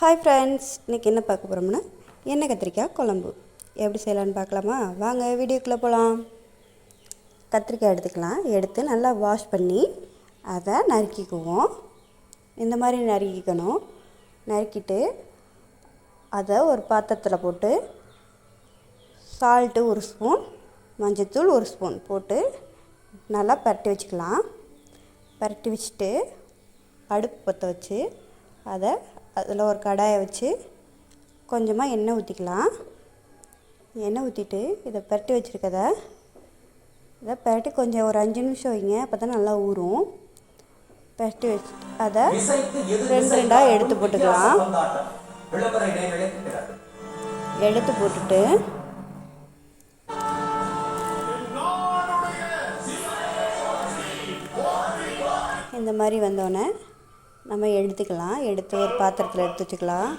Hi friends இன்றைக்கி என்ன பார்க்க போகிறோம்னா எண்ணெய் கத்திரிக்காய் குழம்பு. எப்படி செய்யலான்னு பார்க்கலாமா? வாங்க வீடியோக்குள்ளே போகலாம் கத்திரிக்காய் எடுத்துக்கலாம். எடுத்து நல்லா வாஷ் பண்ணி அதை நறுக்கிக்குவோம். இந்த மாதிரி நறுக்கிக்கணும். நறுக்கிட்டு அதை ஒரு பாத்திரத்தில் போட்டு சால்ட்டு ஒரு ஸ்பூன் மஞ்சத்தூள் ஒரு ஸ்பூன் போட்டு நல்லா பரட்டி வச்சுக்கலாம். பரட்டி வச்சுட்டு அடுப்பு பற்ற வச்சு அதை அதில் ஒரு கடாயை வச்சு கொஞ்சமாக எண்ணெய் ஊற்றிக்கலாம். எண்ணெய் ஊற்றிட்டு இதை பரட்டி வச்சுருக்கத இதை பரட்டி கொஞ்சம் ஒரு அஞ்சு நிமிஷம் வைங்க அப்போ தான் நல்லா ஊறும். பரட்டி வச்சு அதை ரெண்டு ரெண்டாக எடுத்து போட்டுக்கலாம். எடுத்து போட்டுட்டு இந்த மாதிரி வந்தோடனே நம்ம எடுத்துக்கலாம். எடுத்து ஒரு பாத்திரத்தில் எடுத்து வச்சுக்கலாம்.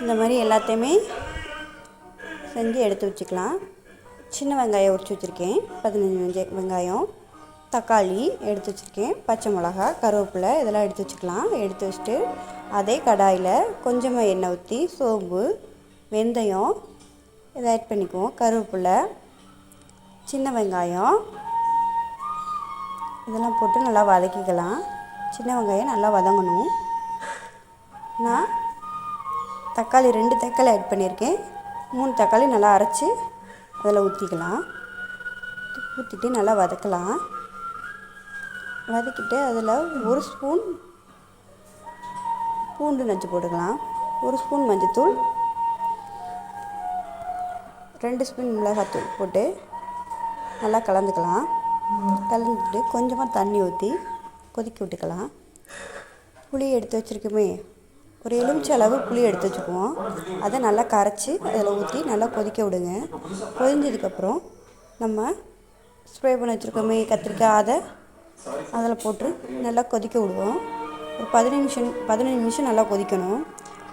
இந்த மாதிரி எல்லாத்தையுமே செஞ்சு எடுத்து வச்சுக்கலாம். சின்ன வெங்காயம் உரிச்சு வச்சுருக்கேன். பதினஞ்சு வெங்காயம் தக்காளி எடுத்து வச்சுருக்கேன். பச்சை மிளகா கருவேப்பிலை இதெல்லாம் எடுத்து வச்சுக்கலாம். எடுத்து வச்சுட்டு அதே கடாயில் கொஞ்சமாக எண்ணெய் ஊற்றி சோம்பு வெந்தயம் இதை ஆட் பண்ணிக்குவோம். கருவேப்பிலை சின்ன வெங்காயம். இதெல்லாம் போட்டு நல்லா வதக்கிக்கலாம். சின்ன வெங்காயம் நல்லா வதங்கணும். நான் தக்காளி ரெண்டு தக்காளி ஆட் பண்ணியிருக்கேன். மூணு தக்காளி நல்லா அரைச்சி அதில் ஊற்றிக்கலாம். ஊற்றிட்டு நல்லா வதக்கலாம். வதக்கிட்டு அதில் ஒரு ஸ்பூன் பூண்டு நச்சு போட்டுக்கலாம். ஒரு ஸ்பூன் மஞ்சத்தூள். ரெண்டு ஸ்பூன் மிளகாத்தூள் போட்டு நல்லா கலந்துக்கலாம். கலந்துட்டு கொஞ்சமாக தண்ணி ஊற்றி கொதிக்க விட்டுக்கலாம். புளி எடுத்து வச்சுருக்கோமே. ஒரு எலுமிச்சை அளவு புளி எடுத்து வச்சுக்குவோம். அதை நல்லா கரைச்சி அதில் ஊற்றி நல்லா கொதிக்க விடுங்க. கொதிஞ்சதுக்கப்புறம் நம்ம ஸ்ப்ரே பண்ணி வச்சுருக்கோமே கத்திரிக்காய் அதை அதில் போட்டு நல்லா கொதிக்க விடுவோம். ஒரு பதினஞ்சு நிமிஷம் பதினஞ்சு நிமிஷம் நல்லா கொதிக்கணும்.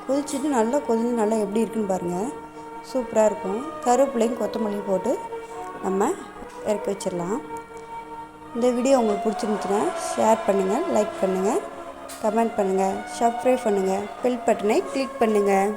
கொதிச்சுட்டு நல்லா கொதிஞ்சு நல்லா எப்படி இருக்குன்னு பாருங்கள் சூப்பராக இருக்கும். கருவேப்பிலையும் கொத்தமல்லியும் போட்டு நம்ம இறக்கி வச்சிடலாம். இந்த வீடியோ உங்களுக்கு பிடிச்சிருந்துச்சுன்னா ஷேர் பண்ணுங்கள் லைக் பண்ணுங்கள் கமெண்ட் பண்ணுங்கள் சப்ஸ்கிரைப் பண்ணுங்கள் பெல் பட்டனை கிளிக் பண்ணுங்கள்